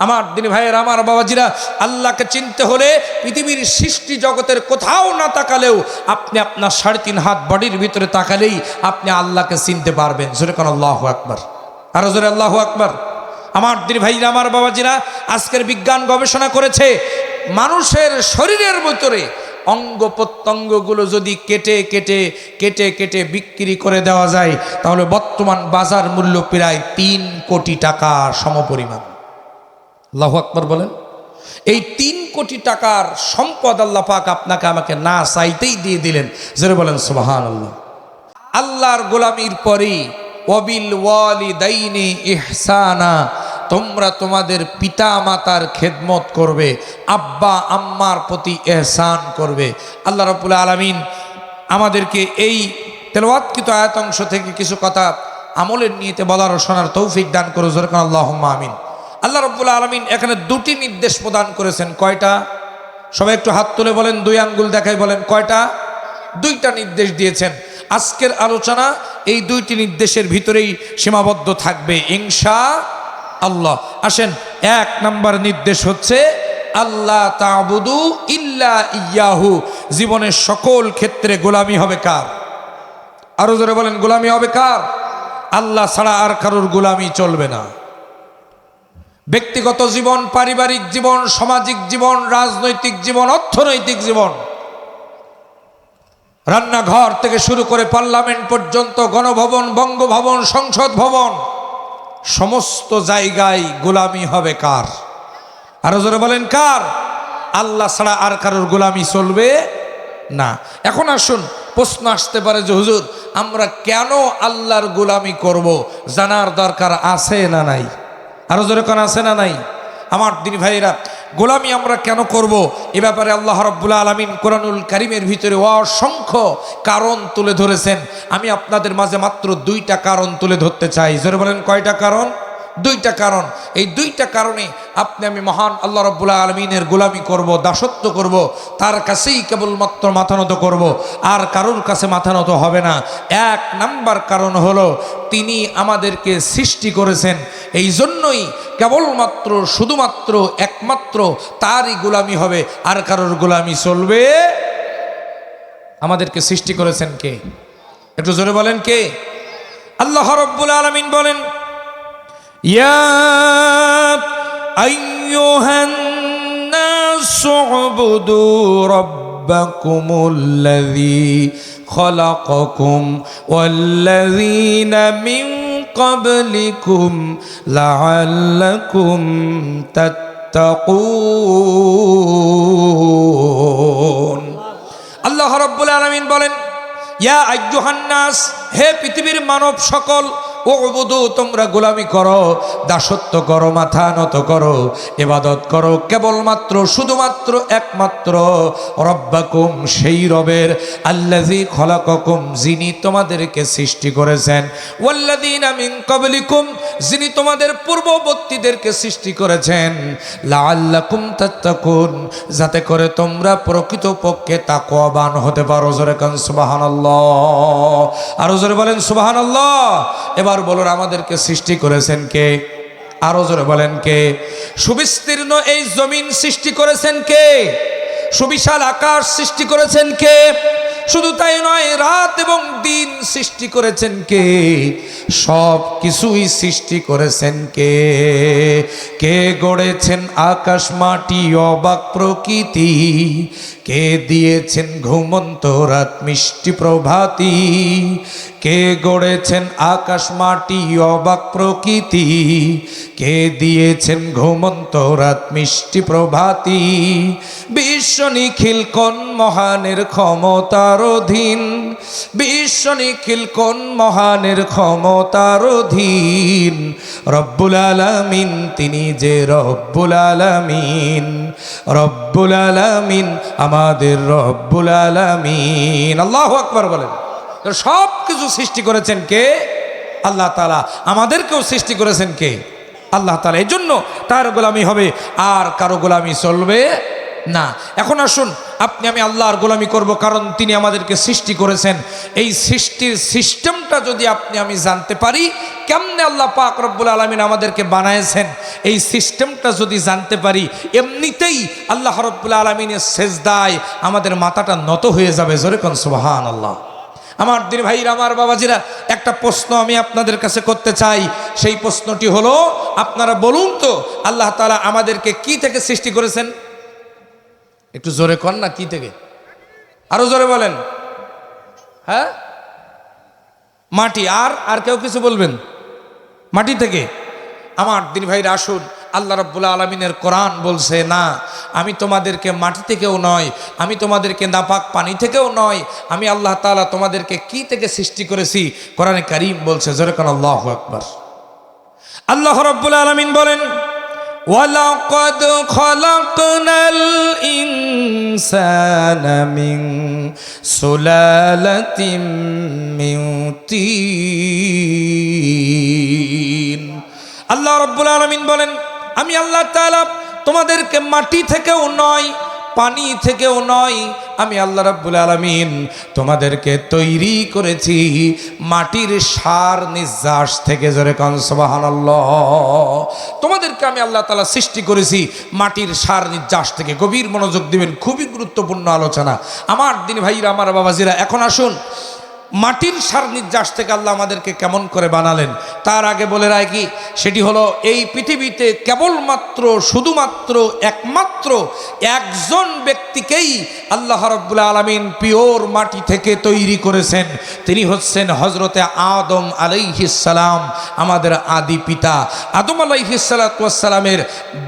আমার দিনী ভাইয়ের, আমার বাবাজিরা, আল্লাহকে চিনতে হলে পৃথিবীর সৃষ্টি জগতের কোথাও না তাকালেও আপনি আপনার সাড়ে তিন হাত বডির ভিতরে তাকালেই আপনি আল্লাহকে চিনতে পারবেন। জোরে কোন আল্লাহ আকবার। আরও জোরে আল্লাহ আকবর। আমার দিনী ভাইরা, আমার বাবাজিরা, আজকের বিজ্ঞান গবেষণা করেছে, মানুষের শরীরের ভিতরে অঙ্গ প্রত্যঙ্গগুলো যদি কেটে কেটে কেটে কেটে বিক্রি করে দেওয়া যায়, তাহলে বর্তমান বাজার মূল্য প্রায় তিন কোটি টাকা সমপরিমাণ। আল্লাহ আকবর বলেন, এই তিন কোটি টাকার সম্পদ আল্লাহ পাক আপনাকে আমাকে না চাইতেই দিয়ে দিলেন। যেটা বলেন সুবাহান আল্লাহ আল্লাহর গোলামির পরেই অবিল ওয়ালি দাইনি ইহসানা, তোমরা তোমাদের পিতা মাতার খেদমত করবে, আব্বা আম্মার প্রতি এহসান করবে। আল্লাহ রবুল্লা আলমিন আমাদেরকে এই তেলওয়াতকৃত আয়াতাংশ থেকে কিছু কথা আমলের নিয়েতে বলার শোনার তৌফিক দান করো জোরকান আল্লাহ আমিন। আল্লাহ রব্বুল্লা আলমিন এখানে দুটি নির্দেশ প্রদান করেছেন। কয়টা? সবাই একটু হাত তুলে বলেন, দুই আঙ্গুল দেখাই বলেন। কয়টা? দুইটা নির্দেশ দিয়েছেন। আজকের আলোচনা এই দুইটি নির্দেশের ভিতরেই সীমাবদ্ধ থাকবে ইংসা আল্লাহ। আসেন, এক নাম্বার নির্দেশ হচ্ছে আল্লাহ তাবুদু ইল্লা ইয়াহু। জীবনের সকল ক্ষেত্রে গোলামি হবে কার? আরও জোরে বলেন, গোলামি হবে কার? আল্লাহ ছাড়া আর কারোর গোলামি চলবে না। ব্যক্তিগত জীবন, পারিবারিক জীবন, সামাজিক জীবন, রাজনৈতিক জীবন, অর্থনৈতিক জীবন। রান্নাঘর থেকে শুরু করে পার্লামেন্ট পর্যন্ত গণভবন, বঙ্গভবন, সংসদ ভবন, সমস্ত জায়গায় গোলামি হবে কার? আরও জোরে বলেন কার? আল্লাহ ছাড়া আর কারোর গোলামি চলবে না। এখন আসুন, প্রশ্ন আসতে পারে যে, হুজুর, আমরা কেন আল্লাহর গোলামি করব? জানার দরকার আছে না নাই? আরও জোরে কোন আছে না নাই? আমার দিন ভাইরা গোলামি আমরা কেন করব? এ ব্যাপারে আল্লাহ রব্বুল্লা আলমিন কোরআনুল কারিমের ভিতরে অসংখ্য কারণ তুলে ধরেছেন। আমি আপনাদের মাঝে মাত্র দুইটা কারণ তুলে ধরতে চাই। জোরে বলেন কয়টা কারণ? দুইটা কারণ। এই দুইটা কারণে আপনি আমি মহান আল্লাহ রব্বুল্লাহ আলমিনের গোলামি করব, দাসত্ব করব, তার কাছেই কেবলমাত্র মাথা নত করব, আর কারোর কাছে মাথা নত হবে না। এক নাম্বার কারণ হলো, তিনি আমাদেরকে সৃষ্টি করেছেন। এই জন্যই কেবলমাত্র, শুধুমাত্র, একমাত্র তারই গোলামি হবে। আর কারোর গোলামি চলবে? আমাদেরকে সৃষ্টি করেছেন কে? একটু জোরে বলেন কে? আল্লাহ রব্বুল আলমিন বলেন يا أيها الناس اعبدوا ربكم الذي خلقكم والذين من قبلكم لعلكم تتقون আল্লাহ রব্বুল আলমিন বলেন ইয়া আজ্জুহান্নাস হে পৃথিবীর মানব সকল ও তোমরা গোলামি করো, দাসত্ব করো, মাথা নত করো এবাদত করো, কেবলমাত্র, শুধুমাত্র, একমাত্র রব্বাকুম, সেই রবের আল্লাজি খলাকুম যিনি তোমাদেরকে সৃষ্টি করেছেন। ওয়াল্লাদিন আমিন কবলিকুম যিনি তোমাদের পূর্ববর্তীদেরকে সৃষ্টি করেছেন। লাআল্লাকুম তাত্তাকুন, যাতে করে তোমরা প্রকৃত পক্ষে তাকওয়াবান হতে পারো। জোরে কান সুবহানাল্লাহ। আরও জোরে বলেন সুবহানাল্লাহ। এবার বলুন, আমাদেরকে সৃষ্টি করেছেন কে? আরও জোরে বলেন কে? সুবিস্তীর্ণ এই জমিন সৃষ্টি করেছেন কে? সুবিশাল আকাশ সৃষ্টি করেছেন কে? শুধু তাই নয়, রাত এবং দিন সৃষ্টি করেছেন কে? সব কিছুই সৃষ্টি করেছেন কে? কে গড়েছেন আকাশ মাটি, অবাক প্রকৃতি? কে দিয়েছেন ঘুমন্ত রাত, মিষ্টি প্রভাতি? কে গড়েছেন আকাশ মাটি, অবাক প্রকৃতি? কে দিয়েছেন ঘুমন্ত রাত, মিষ্টি প্রভাতি? বিশ্ব নিখিল কোন মহানের ক্ষমতার অধীন? বিশ্ব নিখিল কোন মহানের ক্ষমতার অধীন? রব্বুল আলামিন, তিনি যে রব্বুল আলামিন। রব্বুল আলামিন, আমাদের রব্বুল আলামিন। আল্লাহ আকবার বলেন। সব কিছু সৃষ্টি করেছেন কে? আল্লাহ তালা আমাদেরকেও সৃষ্টি করেছেন কে? আল্লাহ তালা এই জন্য তার গোলামি হবে। আর কারও গোলামি চলবে না, এখন আসুন, আপনি, আমি আল্লাহর গোলামি করব, কারণ তিনি আমাদেরকে সৃষ্টি করেছেন। এই সৃষ্টির সিস্টেমটা যদি আপনি, আমি জানতে পারি, কেমনে আল্লাহ পাক রব্বুল আলমিন আমাদেরকে বানায়ছেন এই সিস্টেমটা যদি জানতে পারি, এমনিতেই আল্লাহ রব্বুল আলমিনের শেষদায় আমাদের মাথাটা নত হয়ে যাবে। জোরে কোন সুবাহান আল্লাহ আমার দিন ভাইরা, আমার বাবাজিরা, একটা প্রশ্ন আমি আপনাদের কাছে করতে চাই। সেই প্রশ্নটি হলো, আপনারা বলুন তো, আল্লাহ তালা আমাদেরকে কি থেকে সৃষ্টি করেছেন? একটু জোরে কর না, কি থেকে? আরও জোরে বলেন। হ্যাঁ? মাটি, আর আর কেউ কিছু বলবেন? মাটি থেকে? আমার দিন ভাইরা, আসুন। আল্লাহ রব্বুল্লা আলমিনের কোরআন বলছে, না, আমি তোমাদেরকে মাটি থেকেও নয়, আমি তোমাদেরকে নাপাক পানি থেকেও নয়, আমি আল্লাহ তাআলা তোমাদেরকে কি থেকে সৃষ্টি করেছি? কোরআনে কারিম বলছে যেরকম আল্লাহ আকবর। আল্লাহ রব্বুল আলমিন বলেন ওয়ালাকাদ خلقنا الإنسان من سلالة من তিন। আল্লাহ رب العالمين বলেন, আমি আল্লাহ তাআলা তোমাদেরকে মাটি থেকেও নয় পানি থেকেও নয়, আমি আল্লাহ রাব্বুল আলমিন তোমাদেরকে তৈরি করেছি মাটির সার নিঃশ্বাস থেকে জোরে কনসবাহান তোমাদেরকে আমি আল্লাহ তালা সৃষ্টি করেছি মাটির সার নিঃশ্বাস থেকে। গভীর মনোযোগ দিবেন, খুবই গুরুত্বপূর্ণ আলোচনা। আমার দিন ভাইরা, আমার বাবাজিরা, এখন আসুন। মাটির সার নির্যাস থেকে আল্লাহ আমাদেরকে কেমন করে বানালেন? তার আগে বলে কি? সেটি হলো এই পৃথিবীতে কেবলমাত্র, শুধুমাত্র, একমাত্র একজন ব্যক্তিকেই আল্লাহ রব্বুল্লা আলমিন পিওর মাটি থেকে তৈরি করেছেন। তিনি হচ্ছেন হজরতে আদম আলাইহিসালাম আমাদের আদি পিতা। আদম আলাইহিসালামের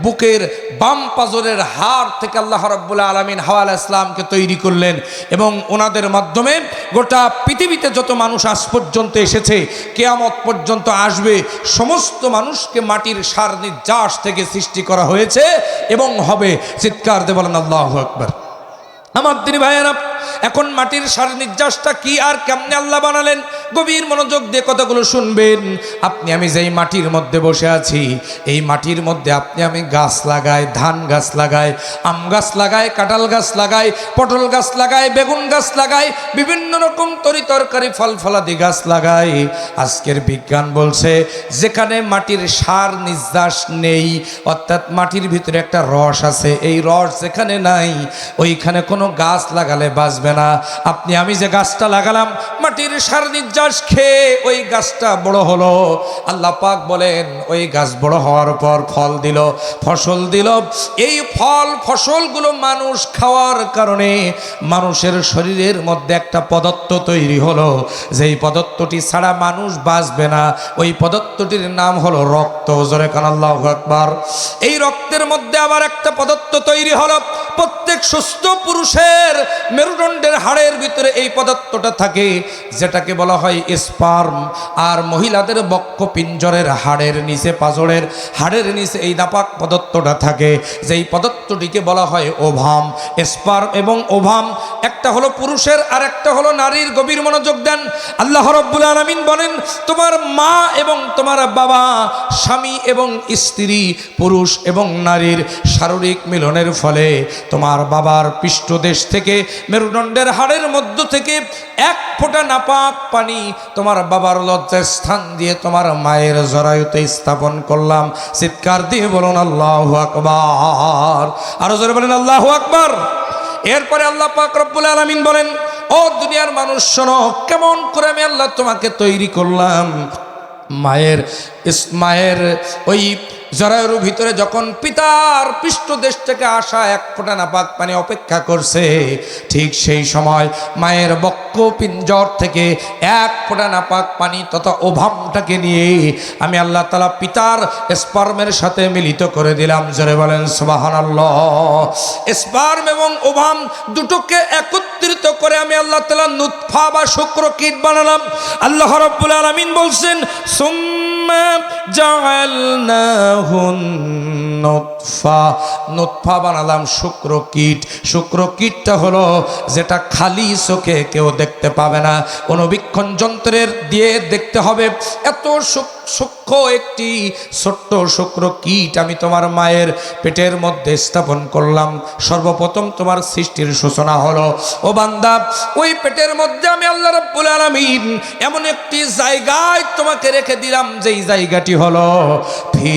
বুকের বাম পাজরের হাড় থেকে আল্লাহ রব্বুল্লা আলমিন হাওয়াল ইসলামকে তৈরি করলেন এবং ওনাদের মাধ্যমে গোটা পৃথিবীতে যত মানুষ আজ পর্যন্ত এসেছে, কেয়ামত পর্যন্ত আসবে, সমস্ত মানুষকে মাটির সার নির্যাস থেকে সৃষ্টি করা হয়েছে এবং হবে। চিৎকার দে বলেন, আল্লাহ আকবর। আমার তিনি ভাইয়েরা এখন মাটির সার নির্যাসটা কি আর কেমনে আল্লাহ বানালেন? গভীর মনোযোগ দিয়ে কথাগুলো শুনবেন। আপনি আমি যেই মাটির মধ্যে বসে আছি, এই মাটির মধ্যে আপনি আমি গাছ লাগাই, ধান গাছ লাগাই, আম গাছ লাগাই, কাঁঠাল গাছ লাগাই, পটল গাছ লাগাই, বেগুন গাছ লাগাই, বিভিন্ন রকম তরি তরকারি, ফল ফলাদি গাছ লাগাই। আজকের বিজ্ঞান বলছে, যেখানে মাটির সার নির্যাস নেই, অর্থাৎ মাটির ভিতরে একটা রস আছে, এই রস যেখানে নাই, ওইখানে কোনো গাছ লাগালে বাঁচবে না। আপনি, আমি যে গাছটা লাগালাম, মাটির সার নির্যাস খেয়ে ওই গাছটা বড় হলো। আল্লাহ পাক বলেন, ওই গাছ বড় হওয়ার পর ফল দিল, ফসল দিল। এই ফল, ফসলগুলো মানুষ খাওয়ার কারণে মানুষের শরীরের মধ্যে একটা পদার্থ তৈরি হলো। যেই পদার্থটি ছাড়া মানুষ বাঁচবে না, ওই পদার্থটির নাম হলো রক্ত। জোরে কান আল্লাহ আকবার। এই রক্তের মধ্যে আবার একটা পদার্থ তৈরি হলো। প্রত্যেক সুস্থ পুরুষের মেরুদণ্ডের হাড়ের ভিতরে এই পদার্থটা থাকে, যেটাকে বলা হয় স্পার্ম আর মহিলাদের বক্ষ পিঞ্জরের হাড়ের নিচে, পাজরের হাড়ের নিচে এই দাপাক পদার্থটা থাকে, যেই পদার্থটিকে বলা হয় ওভাম। স্পার্ম এবং ওভাম, একটা হলো পুরুষের আর একটা হলো নারীর গভীর মনোযোগ দেন। আল্লাহ রব্বুল আলমিন বলেন, তোমার মা এবং তোমার বাবা স্বামী এবং স্ত্রী, পুরুষ এবং নারীর শারীরিক মিলনের ফলে তোমার বাবার পৃষ্ঠদেশ থেকে মেরুদণ্ডের হাড়ের মধ্য থেকে এক ফোঁটা নাপাক পানি তোমার বাবার লজ্জার স্থান দিয়ে তোমার মায়ের জরায়ুতে স্থাপন করলাম। চিৎকার দিয়ে বলুন, আল্লাহ আকবার। আরও জোরে বলেন, আল্লাহ আকবার। এরপরে আল্লাহ পাক রব্বুল আলামিন বলেন, ও দুনিয়ার মানুষ, শোনো, কেমন করে আমি আল্লাহ তোমাকে তৈরি করলাম? মায়ের মায়ের ওই জরায়ুর ভিতরে যখন পিতার পৃষ্ঠদেশ থেকে আসা এক ফোঁটা নাপাক পানি অপেক্ষা করছে, ঠিক সেই সময় মায়ের বক্ষ পিঞ্জর থেকে এক ফোঁটা নাপাক পানি তথা ওভামটাকে নিয়ে আমি আল্লাহ তালা পিতার স্পার্মের সাথে মিলিত করে দিলাম। জোরে বলেন সুবাহান স্পার্ম এবং ওভাম দুটোকে একত্রিত করে আমি আল্লাহ তালা নুৎফা বা শুক্র কীট বানালাম। আল্লাহ রব্বুল আলমিন বলছেন, সুম্মা নুতফা। নুতফা বানালাম শুক্র কীট। শুক্র কীটটা হলো যেটা খালি চোখে কেউ দেখতে পাবে না। অনুবীক্ষণ যন্ত্রের দিয়ে দেখতে হবে। এত সূক্ষ্ম সূক্ষ্ম একটি ছোট্ট শুক্র কীট আমি তোমার মায়ের পেটের মধ্যে স্থাপন করলাম। সর্বপ্রথম তোমার সৃষ্টির সূচনা হলো, ও বান্দা, ওই পেটের মধ্যে আমি আল্লাহ রাব্বুল আলামিন এমন একটি জায়গায় তোমাকে রেখে দিলাম, যেই জায়গাটি হলো, ফি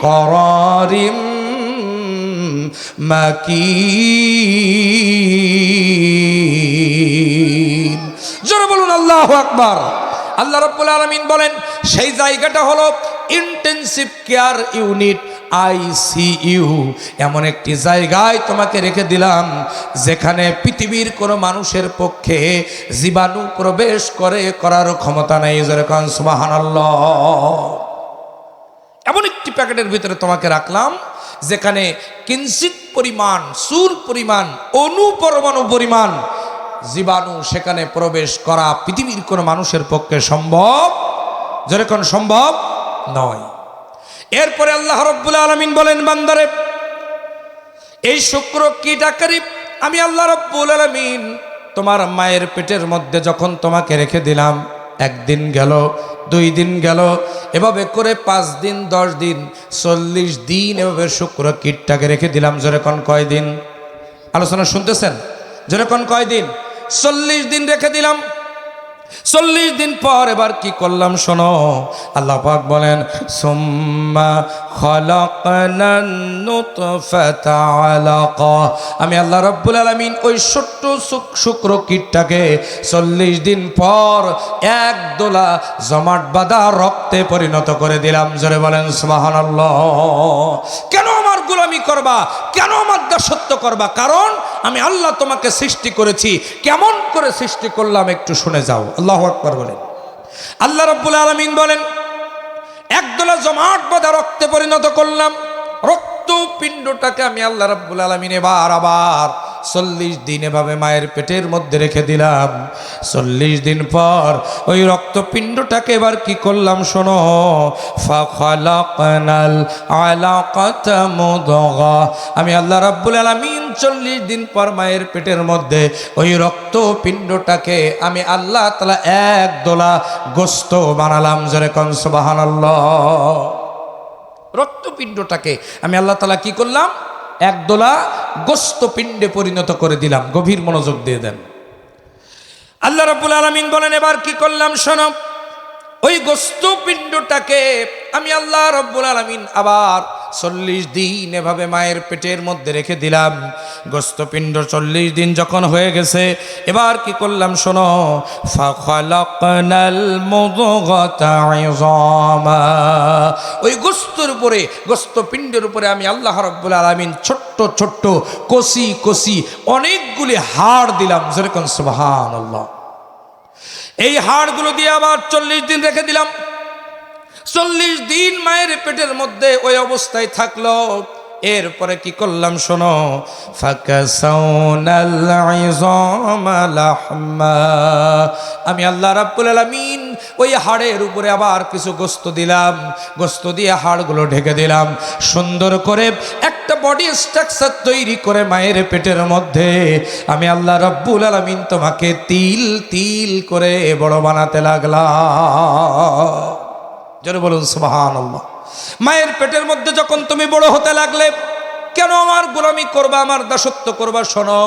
করারিম মাকিন। জোরে বলুন, আল্লাহ আকবার। আল্লাহ রাব্বুল আলামিন বলেন, সেই জায়গাটা হলো ইন্টেনসিভ কেয়ার ইউনিট আইসিইউ এমন একটি জায়গায় তোমাকে রেখে দিলাম, যেখানে পৃথিবীর কোনো মানুষের পক্ষে জীবাণু প্রবেশ করে করার ক্ষমতা নেই। যেরকম সুবহানাল্লাহ। এমন একটি প্যাকেটের ভিতরে তোমাকে রাখলাম, যেখানে কিঞ্চিত পরিমাণ চুল পরিমাণ অনুপরমাণু পরিমাণ জীবাণু সেখানে প্রবেশ করা পৃথিবীর কোনো মানুষের পক্ষে সম্ভব? যেরকম সম্ভব নয়। এরপরে আল্লাহ রব্বুল আলমিন বলেন, বান্দারে, এই শুক্র কীটাকারী আমি আল্লাহ রব্বুল আলমিন তোমার মায়ের পেটের মধ্যে যখন তোমাকে রেখে দিলাম, একদিন গেল, দুই দিন গেল, এভাবে করে পাঁচ দিন, দশ দিন, চল্লিশ দিন এভাবে শুক্র কীটটাকে রেখে দিলাম, যেরকম কয়দিন? আলোচনা শুনতেছেন? যেরকম কয়দিন? চল্লিশ দিন রেখে দিলাম। চল্লিশ দিন পর এবার কি করলাম শোনো? আল্লাহ পাক বলেন আমি আল্লাহ রাব্বুল আলামিন ওই ছোট্ট শুক- শুক্র কীটটাকে চল্লিশ দিন পর এক দোলা জমাট বাঁধা রক্তে পরিণত করে দিলাম। জোরে বলেন, সুবহানাল্লাহ। কেন গোলামি করবা? কেন আমার দাসত্ব করবা? কারণ আমি আল্লাহ তোমাকে সৃষ্টি করেছি। কেমন করে সৃষ্টি করলাম একটু শুনে যাও। আল্লাহ আকবর বলেন। আল্লাহ রব্বুল আলমিন বলেন, একদলা জমাট বাঁধা রক্তে পরিণত করলাম। রক্ত পিণ্ডটাকে আমি আল্লাহ রব্বুল আলমিন এবার আবার চল্লিশ দিন এভাবে মায়ের পেটের মধ্যে রেখে দিলাম। চল্লিশ দিন পর ওই রক্তপিণ্ডটাকে এবার কি করলাম শোনো? আমি আল্লাহ রাব্বুল আলামিন চল্লিশ দিন পর মায়ের পেটের মধ্যে ওই রক্তপিণ্ডটাকে আমি আল্লাহ তালা এক দোলা গোস্ত বানালাম জোরে কন সুবহানাল্লাহ। রক্তপিণ্ডটাকে আমি আল্লাহ তালা কি করলাম? একদোলা গোস্ত পিণ্ডে পরিণত করে দিলাম, গভীর মনোযোগ দিয়ে দেন। আল্লাহ রাব্বুল আলামিন বলেন, এবার কি করলাম শোনো, ওই গোস্ত পিণ্ডটাকে আমি আল্লাহ রব্বুল আলমিন আবার চল্লিশ দিন এভাবে মায়ের পেটের মধ্যে রেখে দিলাম। গোস্তপিণ্ড চল্লিশ দিন যখন হয়ে গেছে, এবার কি করলাম শোনো। ওই গোস্তর উপরে গোস্তপিণ্ডের উপরে আমি আল্লাহ রব্বুল আলমিন ছোট্ট ছোট্ট, কষি কষি অনেকগুলি হাড় দিলাম। যেরকম সুবাহান আল্লাহ এই হাড়গুলো দিয়ে আবার চল্লিশ দিন রেখে দিলাম। চল্লিশ দিন মায়ের পেটের মধ্যে ওই অবস্থায় থাকল। এরপরে কি করলাম শোনো। আমি আল্লাহ রাব্বুল আলামিন ওই হাড়ের উপরে আবার কিছু গোস্ত দিলাম। গোস্ত দিয়ে হাড়গুলো ঢেকে দিলাম। সুন্দর করে একটা বডি স্ট্রাকচার তৈরি করে মায়ের পেটের মধ্যে আমি আল্লাহ রাব্বুল আলামিন তোমাকে তিল তিল করে বড় বানাতে লাগলাম। যেন বলুন সুবাহান মায়ের পেটের মধ্যে যখন তুমি বড় হতে লাগলে, কেন আমার গোলামি করবা, আমার দাসত্ব করবা, শোনো।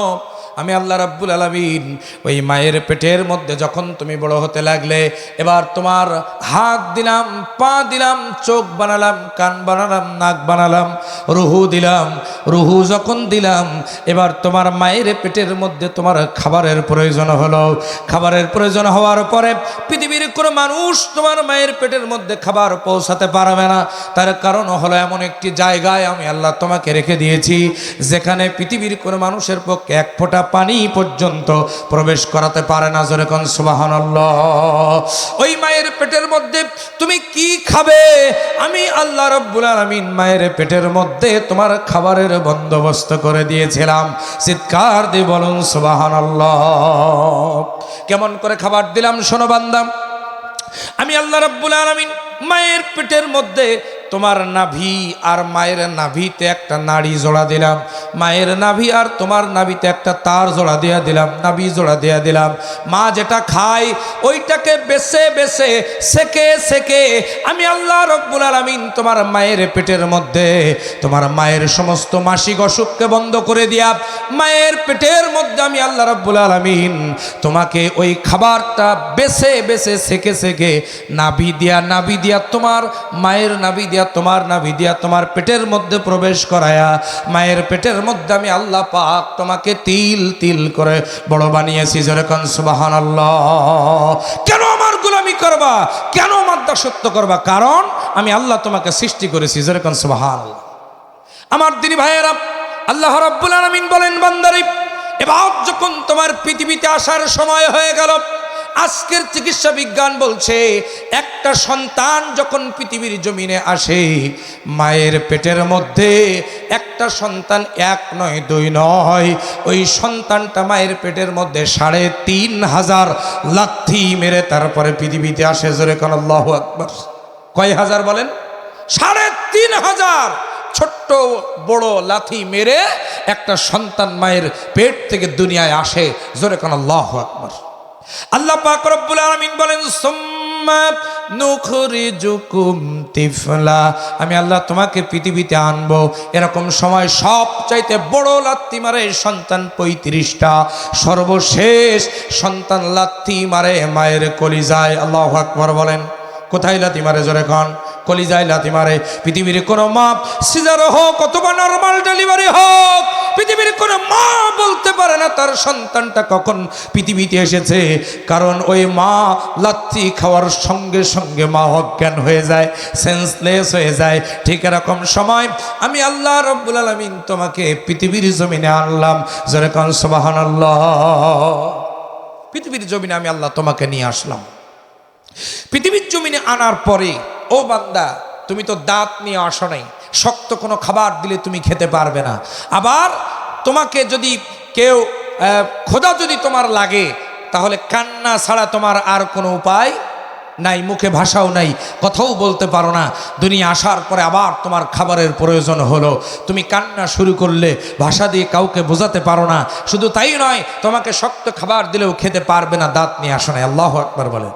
আমি আল্লাহ রাব্বুল আলমিন ওই মায়ের পেটের মধ্যে যখন তুমি বড় হতে লাগলে, এবার তোমার হাত দিলাম, পা দিলাম, চোখ বানালাম, কান বানালাম, নাক বানালাম, রুহু দিলাম, রুহু যখন দিলাম, এবার তোমার মায়ের পেটের মধ্যে তোমার খাবারের প্রয়োজন হলো। খাবারের প্রয়োজন হওয়ার পরে পৃথিবীর কোনো মানুষ তোমার মায়ের পেটের মধ্যে খাবার পৌঁছাতে পারবে না। তার কারণ হলো এমন একটি জায়গায় আমি আল্লাহ তোমাকে রেখে দিয়েছি, যেখানে পৃথিবীর কোনো মানুষের পক্ষে এক ফোঁটা পানি পর্যন্ত প্রবেশ করাতে পারে না যেরকম সুবাহান ওই মায়ের পেটের মধ্যে তুমি কি খাবে? আমি আল্লাহ রব্বুল আলমিন মায়ের পেটের মধ্যে তোমার খাবারের বন্দোবস্ত করে দিয়েছিলাম। চিৎকার দিয়ে বলুন সুবাহান কেমন করে খাবার দিলাম, শোনো বান্দাম আমি আল্লাহ রাব্বুল আলামিন মায়ের পেটের মধ্যে তোমার নাভি আর মায়ের নাভিতে একটা নাড়ি জোড়া দিলাম। মায়ের নাভি আর তোমার নাভিতে একটা তার জোড়া দেয়া দিলাম, নাভি জোড়া দেয়া দিলাম। মা যেটা খায় ওইটাকে বেছে বেছে, সেকে সেকে আমি আল্লাহ রব্বুল আলমিন তোমার মায়ের পেটের মধ্যে, তোমার মায়ের সমস্ত মাসিক অসুখকে বন্ধ করে দিয়া, মায়ের পেটের মধ্যে আমি আল্লাহ রব্বুল আলমিন তোমাকে ওই খাবারটা বেছে বেছে, সেকে সেকে নাভি দিয়া নাভি দিয়া তোমার মায়ের নাভি দিয়া তোমার নাভি দিয়া তোমার পেটের মধ্যে প্রবেশ করায়া, মায়ের পেটের মধ্যে আমি আল্লাহ পাক তোমাকে তিল তিল করে বড় বানিয়েছি। যেরকম সুবাহান কেন আমার গোলামি করবা? কেন আমার দাসত্ব করবা? কারণ আমি আল্লাহ তোমাকে সৃষ্টি করেছি। যেরকম সুবাহান আমার দিনী ভাইয়েরা, আল্লাহ রাব্বুল আলামিন বলেন, বান্দারি, এবার যখন তোমার পৃথিবীতে আসার সময় হয়ে গেল আজকের চিকিৎসা বিজ্ঞান বলছে, একটা সন্তান যখন পৃথিবীর জমিনে আসে, মায়ের পেটের মধ্যে একটা সন্তান এক নয়, দুই নয়, ওই সন্তানটা মায়ের পেটের মধ্যে সাড়ে তিন হাজার লাথি মেরে তারপরে পৃথিবীতে আসে, জোরে কোন আল্লাহ আকবর। কয় হাজার বলেন? সাড়ে তিন হাজার ছোট্ট বড় লাথি মেরে একটা সন্তান মায়ের পেট থেকে দুনিয়ায় আসে, জোরে কোন আল্লাহ আকবর। আল্লাহ পাক রব্বুল আলামিন বলেন, সুম্মা তিফলা। আমি আল্লাহ তোমাকে পৃথিবীতে আনব। এরকম সময় সব চাইতে বড় লাত্তি মারে সন্তান পঁয়ত্রিশটা। সর্বশেষ সন্তান লাত্তি মারে মায়ের কলিজায়। আল্লাহ আকবর বলেন, কোথায় লাথি মারে জোরে খান কলিজায় লাথি মারে। পৃথিবীর কোনো মাপ, সিজার হোক অথবা নর্মাল ডেলিভারি হোক পৃথিবীর কোনো মা বলতে পারে না তার সন্তানটা কখন পৃথিবীতে এসেছে। কারণ ওই মা লাত্তি খাওয়ার সঙ্গে সঙ্গে মা অজ্ঞান হয়ে যায় সেন্সলেস হয়ে যায়। ঠিক এরকম সময় আমি আল্লাহ রব্বুল আলমিন তোমাকে পৃথিবীর জমিনে আনলাম। যেরকম সবাহান আল্লাহ পৃথিবীর জমিনে আমি আল্লাহ তোমাকে নিয়ে আসলাম। পৃথিবীর জমিনে আনার পরে, ও বান্দা, তুমি তো দাঁত নিয়ে আসো নাই। শক্ত কোনো খাবার দিলে তুমি খেতে পারবে না। আবার তোমাকে যদি কেউ খোদা যদি তোমার লাগে, তাহলে কান্না ছাড়া তোমার আর কোনো উপায় নাই, মুখে ভাষাও নাই, কথাও বলতে পারো না। দুনিয়া আসার পরে আবার তোমার খাবারের প্রয়োজন হলো। তুমি কান্না শুরু করলে ভাষা দিয়ে কাউকে বোঝাতে পারো না। শুধু তাই নয়, তোমাকে শক্ত খাবার দিলেও খেতে পারবে না, দাঁত নিয়ে আসো নাই। আল্লাহ একবার বলে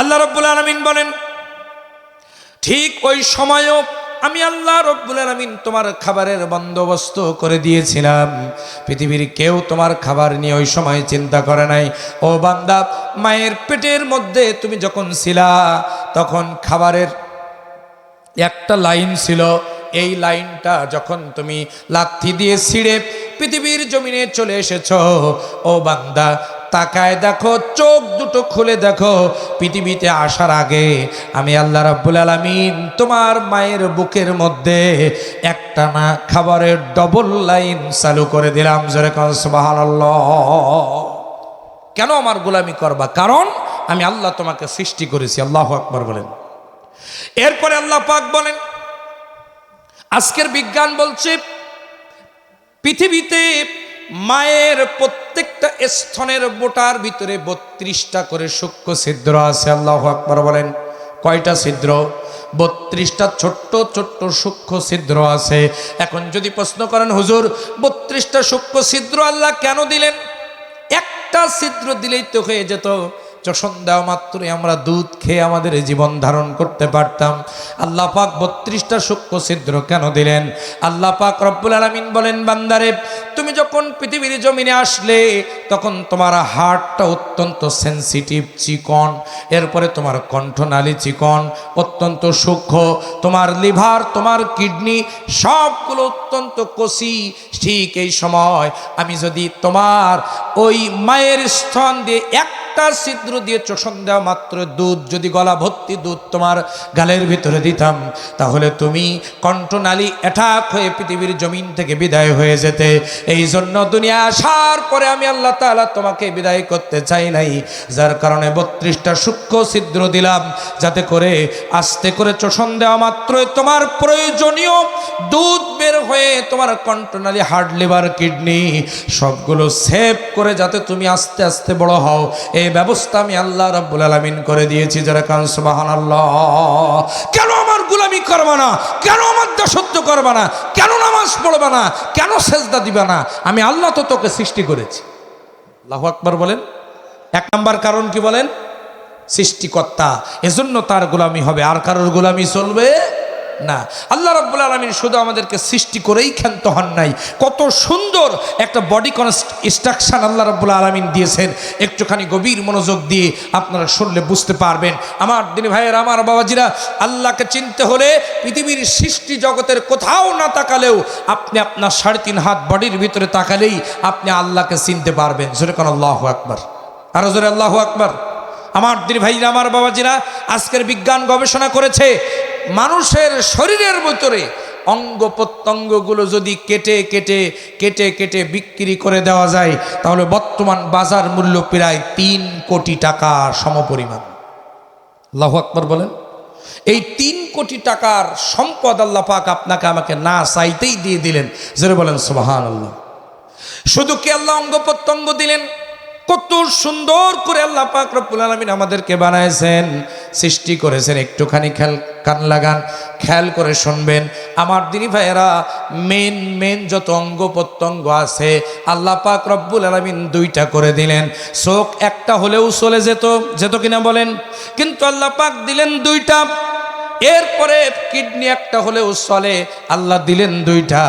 আল্লাহ রব্বুল আলমিন বলেন, ঠিক ওই সময়ও আমি আল্লাহ রব্বুল আলমিন তোমার খাবারের বন্দোবস্ত করে দিয়েছিলাম। পৃথিবীর কেউ তোমার খাবার নিয়ে ওই সময় চিন্তা করে নাই। ও বান্দা, মায়ের পেটের মধ্যে তুমি যখন ছিলা, তখন খাবারের একটা লাইন ছিল। এই লাইনটা যখন তুমি লাথি দিয়ে ছিঁড়ে পৃথিবীর জমিনে চলে এসেছ, ও বান্দা তাকায় দেখো, চোখ দুটো খুলে দেখো, পৃথিবীতে আসার আগে আমি আল্লাহ রাব্বুল আলামিন তোমার মায়ের বুকের মধ্যে একটা না খাবারের ডবল লাইন চালু করে দিলাম যেরকম সুবহানাল্লাহ। কেন আমার গোলামি করবা? কারণ আমি আল্লাহ তোমাকে সৃষ্টি করেছি, আল্লাহ আকবর বলেন। এরপরে আল্লাহ পাক বলেন, আজকের বিজ্ঞান বলছে, পৃথিবীতে মায়ের প্রত্যেকটা স্থনের বোটার ভিতরে বত্রিশটা করে সূক্ষ্ম ছিদ্র আছে, আল্লাহ আকবর বলেন। কয়টা ছিদ্র? বত্রিশটা ছোট্ট ছোট্ট সূক্ষ্ম ছিদ্র আছে। এখন যদি প্রশ্ন করেন, হুজুর, বত্রিশটা সূক্ষ্ম ছিদ্র আল্লাহ কেন দিলেন? একটা ছিদ্র দিলেই তো হয়ে যেত। চষণ দেওয়া মাত্রই আমরা দুধ খেয়ে আমাদের জীবন ধারণ করতে পারতাম। আল্লাহ পাক বত্রিশটা সূক্ষ্ম ছিদ্র কেন দিলেন? আল্লাহ পাক রব্বুল আলমিন বলেন, বান্দারে, তুমি যখন পৃথিবীর জমিনে আসলে, তখন তোমার হার্টটা অত্যন্ত সেন্সিটিভ চিকন, এরপরে তোমার কণ্ঠনালী চিকন, অত্যন্ত সূক্ষ্ম, তোমার লিভার, তোমার কিডনি, সবগুলো অত্যন্ত কষি। ঠিক এই সময় আমি যদি তোমার ওই মায়ের স্থান দিয়ে একটা ছিদ্র দিয়ে চোষণ দেওয়া মাত্র দুধ, যদি গলা ভর্তি দুধ তোমার গালের ভিতরে দিতাম, তাহলে তুমি কণ্ঠনালী অ্যাটাক হয়ে পৃথিবীর জমিন থেকে বিদায় হয়ে যেতে। এই জন্য দুনিয়া আসার পরে আমি আল্লাহ তাআলা তোমাকে বিদায় করতে চাই নাই। যার কারণে বত্রিশটা সূক্ষ্ম ছিদ্র দিলাম, যাতে করে আস্তে করে চোষণ দেওয়া মাত্রই তোমার প্রয়োজনীয় দুধ বের হয়ে তোমার কণ্ঠনালী হার্ট লিভার, কিডনি সবগুলো সেভ করে যাতে তুমি আস্তে আস্তে বড় হও। এই ব্যবস্থা আমি আল্লাহ রাব্বুল আলামিন করে দিয়েছি। যারা কান সুবহানাল্লাহ, কেন আমার গুলামি করবা না? কেন আমার দাসত্ব করবা না? কেন নামাজ পড়বা না? কেন সেজদা দিবা না? আমি আল্লাহ তো তোকে সৃষ্টি করেছি। আল্লাহ আকবার বলেন। এক নাম্বার কারণ কি বলেন? সৃষ্টিকর্তা, এজন্য তার গোলামি হবে। আর কারোর গোলামি চলবে? না। আল্লাহ রাব্বুল আলমিন শুধু আমাদেরকে সৃষ্টি করেই ক্ষান্ত হন নাই। কত সুন্দর একটা বডি কনস্ট্রাকশন আল্লাহ রাব্বুল আলমিন দিয়েছেন। একটুখানি গভীর মনোযোগ দিয়ে আপনারা শুনলে বুঝতে পারবেন। আমার দিনী ভাইয়ের, আমার বাবাজিরা, আল্লাহকে চিনতে হলে পৃথিবীর সৃষ্টি জগতের কোথাও না তাকালেও আপনি আপনার সাড়ে তিন হাত বডির ভিতরে তাকালেই আপনি আল্লাহকে চিনতে পারবেন। জোরে কোন আল্লাহ আকবর। আরও জোরে আল্লাহ আকবর। আমার দিন ভাইরা, আমার বাবাজিরা, আজকের বিজ্ঞান গবেষণা করেছে মানুষের শরীরের ভিতরে অঙ্গ প্রত্যঙ্গগুলো যদি কেটে কেটে কেটে কেটে বিক্রি করে দেওয়া যায়, তাহলে বর্তমান বাজার মূল্য প্রায় তিন কোটি টাকা সমপরিমাণ। আল্লাহ আকবর বলেন। এই তিন কোটি টাকার সম্পদ আল্লাহ পাক আপনাকে আমাকে না চাইতেই দিয়ে দিলেন। যেটা বলেন সুবাহান আল্লাহ শুধু কি আল্লাহ অঙ্গ প্রত্যঙ্গ দিলেন? কত সুন্দর করে আল্লাহ পাক রব্বুল আলমিন আমাদেরকে বানাইছেন, সৃষ্টি করেছেন। একটুখানি খেয়াল কান লাগান, খেয়াল করে শুনবেন। আমার দিনী ভাইয়েরা মেন মেন যত অঙ্গ প্রত্যঙ্গ আছে, আল্লাহ পাক রব্বুল আলমিন দুইটা করে দিলেন। চোখ একটা হলেও চলে যেত যেত কিনা বলেন? কিন্তু আল্লাহ পাক দিলেন দুইটা। এরপরে কিডনি একটা হলেও চলে, আল্লাহ দিলেন দুইটা।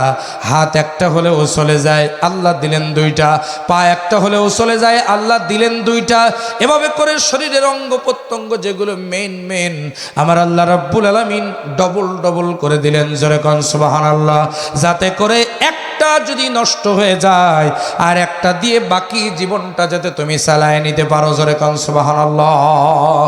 হাত একটা হলেও চলে যায়, আল্লাহ দিলেন দুইটা। পা একটা হলেও চলে যায়, আল্লাহ দিলেন দুইটা। এভাবে করে শরীরের অঙ্গ প্রত্যঙ্গ যেগুলো মেন মেন আমার আল্লাহ রব্বুল আলমিন ডবল ডবল করে দিলেন। জোরে কন সুবাহান আল্লাহ যাতে করে একটা যদি নষ্ট হয়ে যায়, আর একটা দিয়ে বাকি জীবনটা যাতে তুমি চালায় নিতে পারো। জোরে কন সুবাহান আল্লাহ